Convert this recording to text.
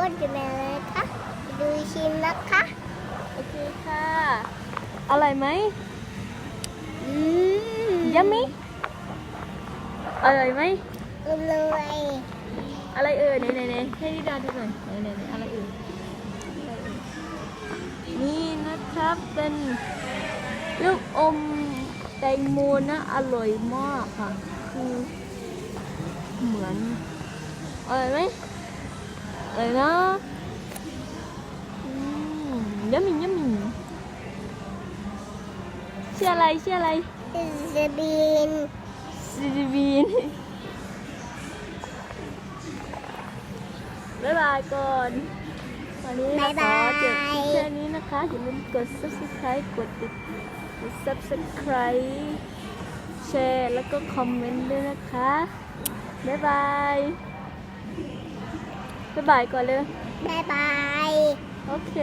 ว่าจะเป็นอะไรคะดูชิมนะคะโอเคค่ะอร่อยไหมอืมยัมมี่อร่อยไหมอร่อยอะไรเอ่ยไหนไหนไหนให้ดิดาดูหน่อยไหนไหนไหนอะไรเอ่ยอะไรเอ่ยนี่นะครับเป็นลูกอมแตงโมนะอร่อยมากค่ะคือเหมือนอร่อยไหม อร่อยนะอืมยัมมี่ยัมมี่ชื่ออะไรชื่ออะไรจะบินซีดีบีนบ๊ายบายก่อนวันนี้นะคะจบคลิปแค่นี้นะคะอย่าลืมกด subscribe กดติดกด subscribe แชร์แล้วก็คอมเมนต์ด้วยนะคะบ๊ายบาย บ๊ายบายก่อนเลย บายบาย โอเค